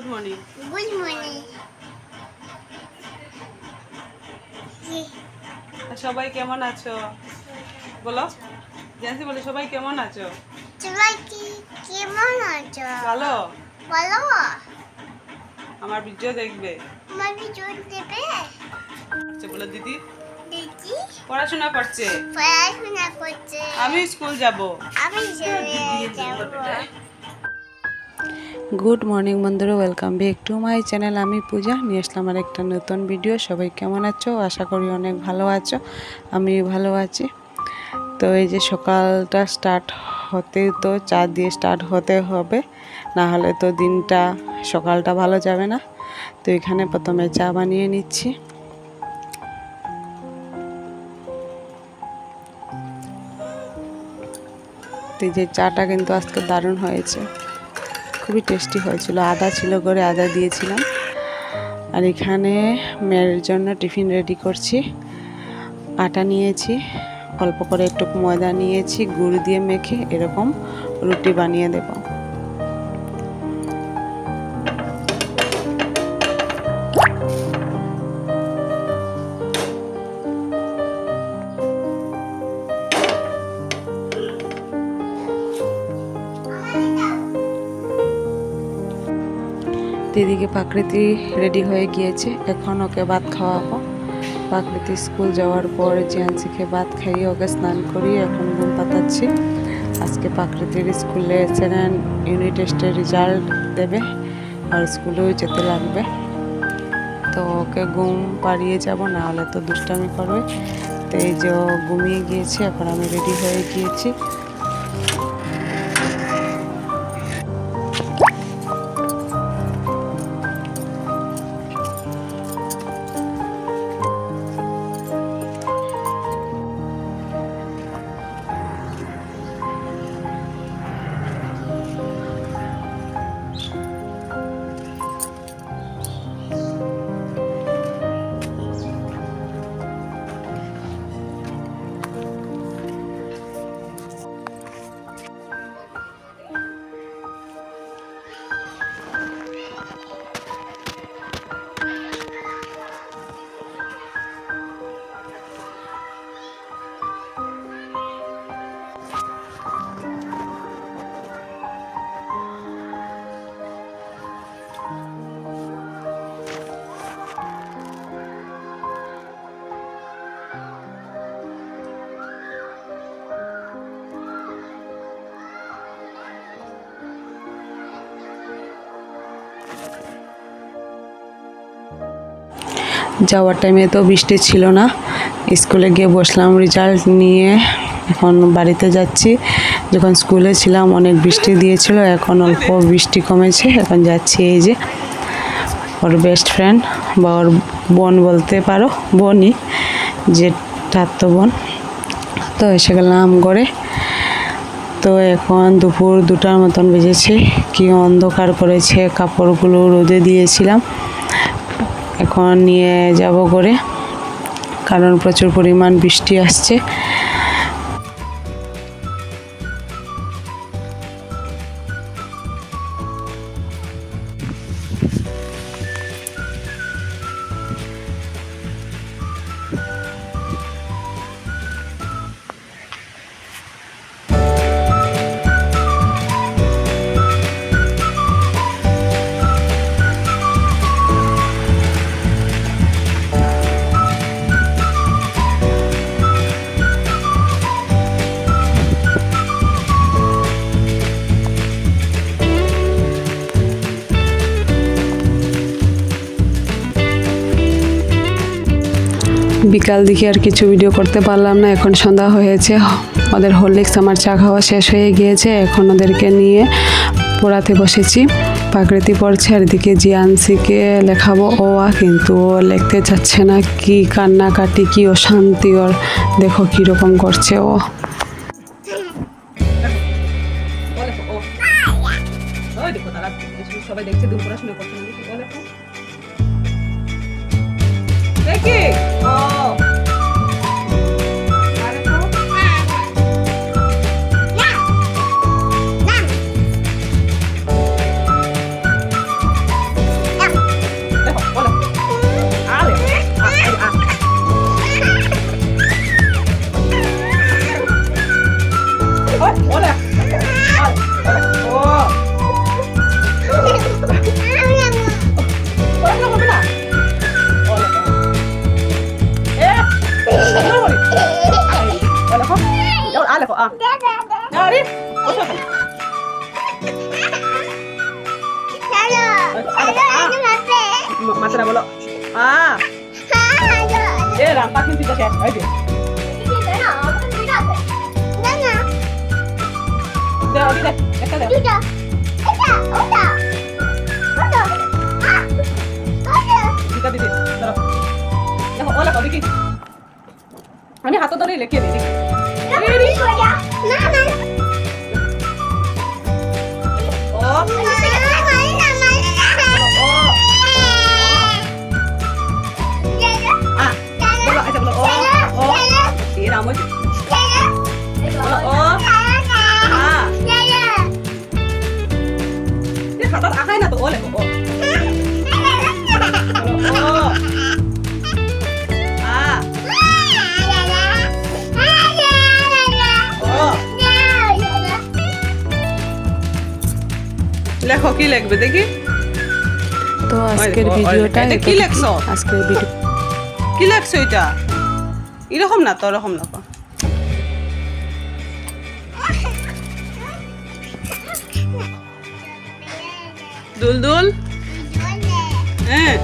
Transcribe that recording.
Good morning good morning সবাই কেমন আছো? বলো। জ্যান্সি বলি সবাই কেমন আছো? সবাই কি কেমন আছো? ভালো? বলো আমার ভিডিও দেখবে? আমার ভিডিও দেবে? আচ্ছা বলো দিদি। দেখি পড়াশোনা করছে? পড়াশোনা করছে। আমি স্কুল যাব। আমি যাব। গুড মর্নিং বন্ধুরা, welcome back to my channel. আমি পূজা, নিয়ে আসলাম আর একটা নতুন ভিডিও। সবাই কেমন আছো? আশা করি অনেক ভালো আছো আমি ভালো আছি। তো এই যে সকালটা স্টার্ট হতে তো চা দিয়ে স্টার্ট হতে হবে, না হলে তো দিনটা, সকালটা ভালো যাবে না। তো এখানে প্রথমে চা বানিয়ে নিচ্ছি। তো যে চাটা কিন্তু আজকে দারুণ হয়েছে। টেস্টি হয়েছিল। আদা ছিল করে আদা দিয়েছিলাম। আর এখানে মেয়ের জন্য টিফিন রেডি করছি। আটা নিয়েছি, অল্প করে একটু ময়দা নিয়েছি, গুড় দিয়ে মেখে এরকম রুটি বানিয়ে দেব। দিদিকে প্রাকৃতি রেডি হয়ে গিয়েছে। এখন ওকে ভাত খাওয়াবো। প্রাকৃতি স্কুল যাওয়ার পর জিয়ানসিকে ভাত খাইয়ে ওকে স্নান করিয়ে এখন ঘুম পাতাচ্ছি। আজকে প্রাকৃতির স্কুলে সেকেন্ড ইউনিট টেস্টের রেজাল্ট দেবে আর স্কুলেও যেতে লাগবে। তো ওকে ঘুম পাড়িয়ে যাব না হলে তো দুষ্টামি করবে। তো এই যে ঘুমিয়ে গিয়েছে, এখন আমি রেডি হয়ে গিয়েছি। যাওয়ার টাইমে তো বৃষ্টি ছিল না। স্কুলে গিয়ে বসলাম রেজাল্ট নিয়ে এখন বাড়িতে যাচ্ছি। যখন স্কুলে ছিলাম, অনেক বৃষ্টি দিয়েছিল, এখন অল্প বৃষ্টি কমেছে, এখন যাচ্ছি এই যে ওর বেস্ট ফ্রেন্ড বা ওর বোন বলতে পারো, বোনই যে ঠাত্ত বোন। তো এসে গেলাম ঘরে। তো এখন দুপুর দুটার মতন বেজেছে, কি অন্ধকার করেছে, কাপড়গুলো রোদে দিয়েছিলাম। এখন নিয়ে যাব করে কারণ প্রচুর পরিমাণ বৃষ্টি আসছে। বিকাল দিকে আর কিছু ভিডিও করতে পারলাম না। এখন সন্ধ্যা হয়েছে। ওদের হরলিক্স আমার চা খাওয়া শেষ হয়ে গিয়েছে। এখন ওদেরকে নিয়ে পড়াতে বসেছি। প্রাকৃতি পড়ছে আর এদিকে জিয়ানসিকে লেখাবো। ও আ কিন্তু ও লিখতে চাচ্ছে না। কি কান্নাকাটি, কি অশান্তি। ওর দেখো কীরকম করছে ও। সবাই দেখছে দূর পড়াশোনা করছে দেখি। Ah. Ya, rampakin sih, Kak. Ayo. ঠিক আছে এই যে দে ওদি দে একটা দে দিটা দিদি ধরো দেখো ও লেখো দেখি আমি হাতে ধরে লিখে দিই না না ও লেখো কি লাগবে দেখি। তো আজকের ভিডিওটা এটা কি লেখছো? আজকের ভিডিও কি লেখছো এটা? এরকম না তো এরকম না দুল দুল হ্যাঁ।